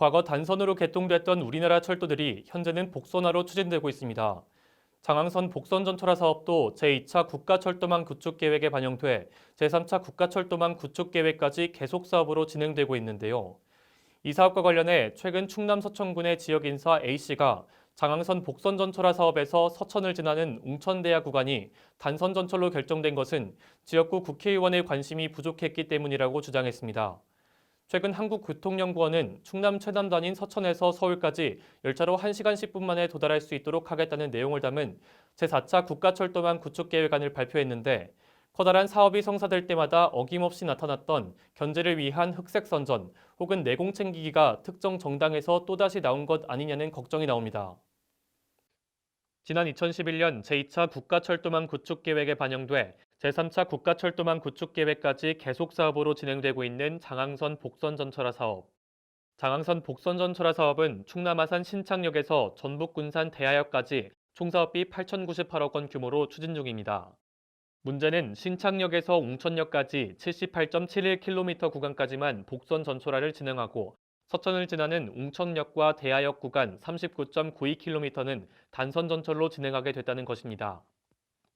과거 단선으로 개통됐던 우리나라 철도들이 현재는 복선화로 추진되고 있습니다. 장항선 복선 전철화 사업도 제2차 국가철도망 구축 계획에 반영돼 제3차 국가철도망 구축 계획까지 계속 사업으로 진행되고 있는데요. 이 사업과 관련해 최근 충남 서천군의 지역 인사 A씨가 장항선 복선 전철화 사업에서 서천을 지나는 웅천대야 구간이 단선 전철로 결정된 것은 지역구 국회의원의 관심이 부족했기 때문이라고 주장했습니다. 최근 한국교통연구원은 충남 최남단인 서천에서 서울까지 열차로 1시간 10분 만에 도달할 수 있도록 하겠다는 내용을 담은 제4차 국가철도망 구축 계획안을 발표했는데 커다란 사업이 성사될 때마다 어김없이 나타났던 견제를 위한 흑색 선전 혹은 내공 챙기기가 특정 정당에서 또다시 나온 것 아니냐는 걱정이 나옵니다. 지난 2011년 제2차 국가철도망 구축 계획에 반영돼 제3차 국가철도망 구축 계획까지 계속 사업으로 진행되고 있는 장항선 복선 전철화 사업. 장항선 복선 전철화 사업은 충남 아산 신창역에서 전북 군산 대하역까지 총 사업비 8,098억 원 규모로 추진 중입니다. 문제는 신창역에서 웅천역까지 78.71km 구간까지만 복선 전철화를 진행하고 서천을 지나는 웅천역과 대하역 구간 39.92km는 단선 전철로 진행하게 됐다는 것입니다.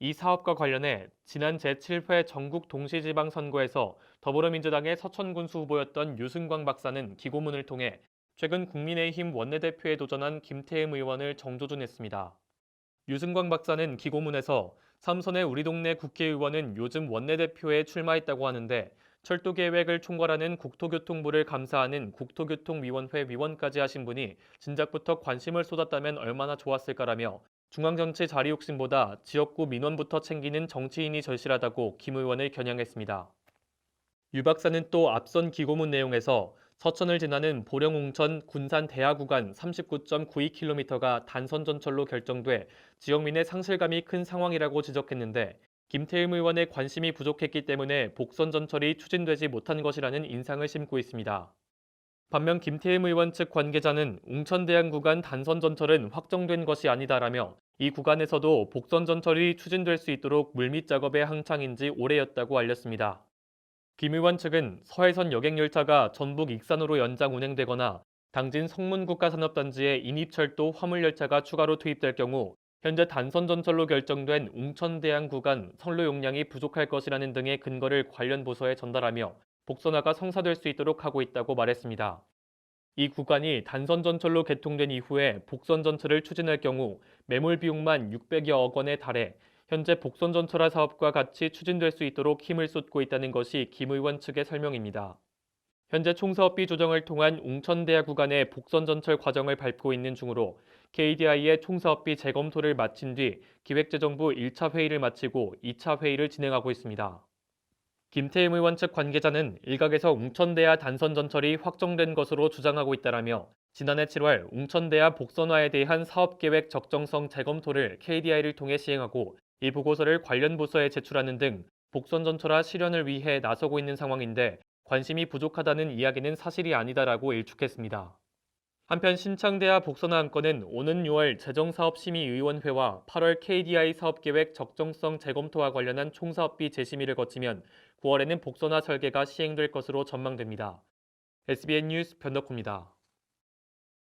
이 사업과 관련해 지난 제7회 전국 동시지방선거에서 더불어민주당의 서천군수 후보였던 유승광 박사는 기고문을 통해 최근 국민의힘 원내대표에 도전한 김태흠 의원을 정조준했습니다. 유승광 박사는 기고문에서 삼선의 우리 동네 국회의원은 요즘 원내대표에 출마했다고 하는데 철도 계획을 총괄하는 국토교통부를 감사하는 국토교통위원회 위원까지 하신 분이 진작부터 관심을 쏟았다면 얼마나 좋았을까라며 중앙정치 자리 욕심보다 지역구 민원부터 챙기는 정치인이 절실하다고 김 의원을 겨냥했습니다. 유 박사는 또 앞선 기고문 내용에서 서천을 지나는 보령웅천 군산 대하 구간 39.92km가 단선 전철로 결정돼 지역민의 상실감이 큰 상황이라고 지적했는데 김태흠 의원의 관심이 부족했기 때문에 복선 전철이 추진되지 못한 것이라는 인상을 심고 있습니다. 반면 김태흠 의원 측 관계자는 웅천대양 구간 단선 전철은 확정된 것이 아니다라며 이 구간에서도 복선 전철이 추진될 수 있도록 물밑 작업에 한창인지 올해였다고 알렸습니다. 김 의원 측은 서해선 여객 열차가 전북 익산으로 연장 운행되거나 당진 성문국가산업단지에 인입철도 화물열차가 추가로 투입될 경우 현재 단선 전철로 결정된 웅천대양 구간 선로 용량이 부족할 것이라는 등의 근거를 관련 부서에 전달하며 복선화가 성사될 수 있도록 하고 있다고 말했습니다. 이 구간이 단선 전철로 개통된 이후에 복선 전철을 추진할 경우 매몰 비용만 600여억 원에 달해 현재 복선 전철화 사업과 같이 추진될 수 있도록 힘을 쏟고 있다는 것이 김 의원 측의 설명입니다. 현재 총사업비 조정을 통한 웅천대야 구간의 복선 전철 과정을 밟고 있는 중으로 KDI의 총사업비 재검토를 마친 뒤 기획재정부 1차 회의를 마치고 2차 회의를 진행하고 있습니다. 김태흠 의원 측 관계자는 일각에서 웅천대야 단선 전철이 확정된 것으로 주장하고 있다라며 지난해 7월 웅천대야 복선화에 대한 사업계획 적정성 재검토를 KDI를 통해 시행하고 이 보고서를 관련 부서에 제출하는 등 복선 전철화 실현을 위해 나서고 있는 상황인데 관심이 부족하다는 이야기는 사실이 아니다라고 일축했습니다. 한편 신창대야 복선화 안건은 오는 6월 재정사업심의위원회와 8월 KDI 사업계획 적정성 재검토와 관련한 총사업비 재심의를 거치면 9월에는 복선화 설계가 시행될 것으로 전망됩니다. SBN 뉴스 변덕호입니다.